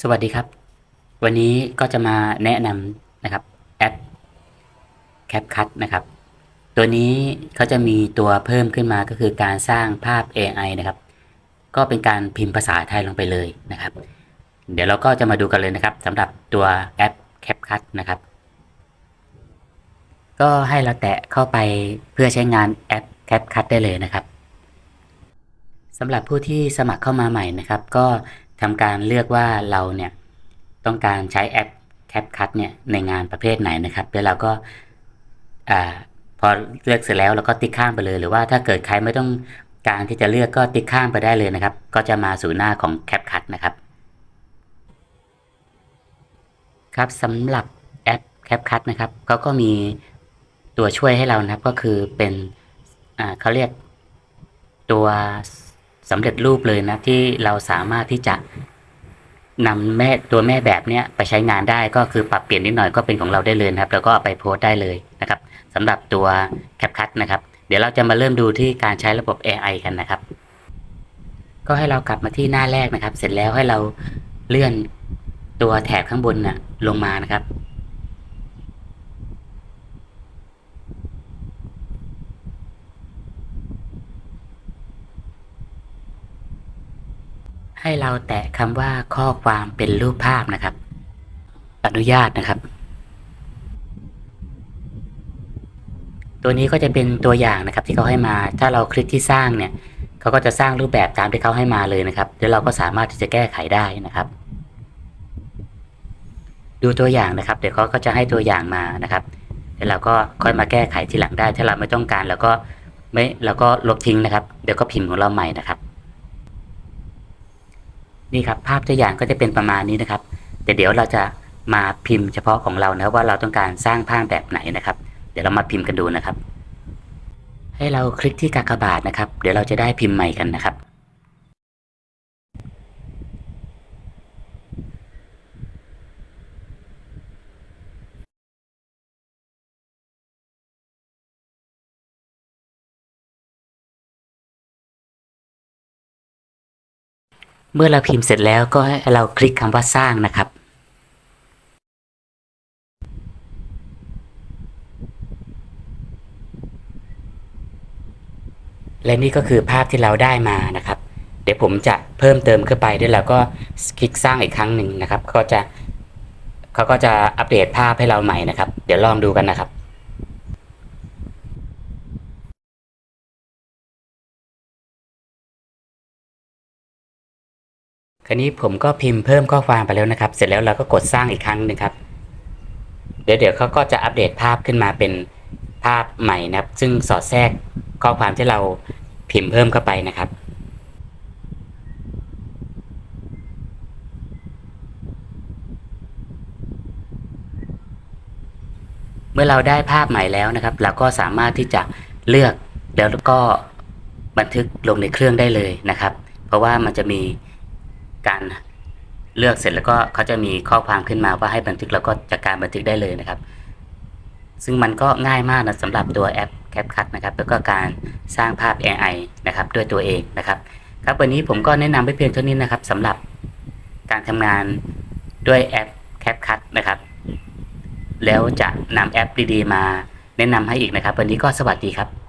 สวัสดีครับ วันนี้ก็จะมาแนะนำนะครับแอป CapCut นะครับ ตัวนี้เขาจะมีตัวเพิ่มขึ้นมาก็คือการสร้างภาพ AI นะครับ ก็เป็นการพิมพ์ภาษาไทยลงไปเลยนะครับ เดี๋ยวเราก็จะมาดูกันเลยนะครับสำหรับตัวแอป CapCut นะครับ ก็ให้เราแตะเข้าไปเพื่อใช้งานแอป CapCut ได้เลยนะครับสำหรับผู้ที่สมัครเข้ามาใหม่นะครับ ก็ ทำการเลือกว่าเราเนี่ยต้องการใช้แอป CapCut เนี่ยในงานประเภทไหนนะครับแล้วเราก็อพอเลือกเสร็จแล้วเราก็ติ๊กข้ามไปเลย หรือว่าถ้าเกิดใครไม่ต้องการที่จะเลือกก็ติ๊กข้ามไปได้เลยนะครับ ก็จะมาสู่หน้าของ CapCut นะครับครับสำหรับแอป CapCut นะครับเขาก็มีตัวช่วยให้เรานะครับก็คือเป็นเขาเรียกตัวสำเร็จรูปเลยนะที่เราสามารถที่จะ นำแม่ตัวแม่แบบเนี้ยไปใช้งานได้ก็คือปรับเปลี่ยนนิดหน่อยก็เป็นของเราได้เลยนะครับแล้วก็เอาไปโพสได้เลยนะครับสำหรับตัว CapCut นะครับ เดี๋ยวเราจะมาเริ่มดูที่การใช้ระบบ AI กันนะครับ ก็ให้เรากลับมาที่หน้าแรกนะครับ เสร็จแล้วให้เราเลื่อนตัวแถบข้างบนน่ะลงมานะครับ ให้เราแตะคำว่าข้อความเป็นรูปภาพนะครับ อนุญาตนะครับ ตัวนี้ก็จะเป็นตัวอย่างนะครับที่เขาให้มา ถ้าเราคลิกที่สร้างเนี่ยเขาก็จะสร้างรูปแบบตามที่เขาให้มาเลยนะครับแล้วเราก็สามารถที่จะแก้ไขได้นะครับ ดูตัวอย่างนะครับ เดี๋ยวเขาก็จะให้ตัวอย่างมานะครับแล้วเราก็ค่อยมาแก้ไขทีหลังได้ ถ้าเราไม่ต้องการเราก็ไม่เราก็ลบทิ้งนะครับ เดี๋ยวก็พิมพ์ของเราใหม่นะครับ นี่ครับภาพตัวอย่างก็จะเป็นประมาณนี้นะครับ แต่เดี๋ยวเราจะมาพิมพ์เฉพาะของเรานะว่าเราต้องการสร้างภาพแบบไหนนะครับ เดี๋ยวเรามาพิมพ์กันดูนะครับ ให้เราคลิกที่กากบาทนะครับ เดี๋ยวเราจะได้พิมพ์ใหม่กันนะครับ เมื่อเราพิมพ์เสร็จแล้วก็ให้เราคลิกคำว่าสร้างนะครับ และนี่ก็คือภาพที่เราได้มานะครับ เดี๋ยวผมจะเพิ่มเติมขึ้นไปด้วยแล้วก็คลิกสร้างอีกครั้งหนึ่งนะครับ ก็จะเขาก็จะอัปเดตภาพให้เราใหม่นะครับ เดี๋ยวลองดูกันนะครับ คราวนี้ผมก็พิมพ์เพิ่มข้อความไปแล้วนะครับ เสร็จแล้วเราก็กดสร้างอีกครั้งหนึงครับ เดี๋ยวเดี๋ยวเขาก็จะอัปเดตภาพขึ้นมาเป็นภาพใหม่นะครับ ซึ่งสอดแทรกข้อความที่เราพิมพ์เพิ่มเข้าไปนะครับเมื่อเราได้ภาพใหม่แล้วนะครับ เราก็สามารถที่จะเลือกแล้วก็บันทึกลงในเครื่องได้เลยนะครับ เพราะว่ามันจะมี การเลือกเสร็จแล้วก็เขาจะมีข้อความขึ้นมาว่าให้บันทึกแล้วก็จากการบันทึกได้เลยนะครับ ซึ่งมันก็ง่ายมากนะสำหรับตัวแอป CapCut นะครับแล้วก็การสร้างภาพ AI นะครับด้วยตัวเองนะครับ ครับวันนี้ผมก็แนะนำไปเพียงเท่านี้นะครับสำหรับการทำงานด้วยแอป CapCut นะครับ แล้วจะนำแอปดีๆมาแนะนำให้อีกนะครับ วันนี้ก็สวัสดีครับ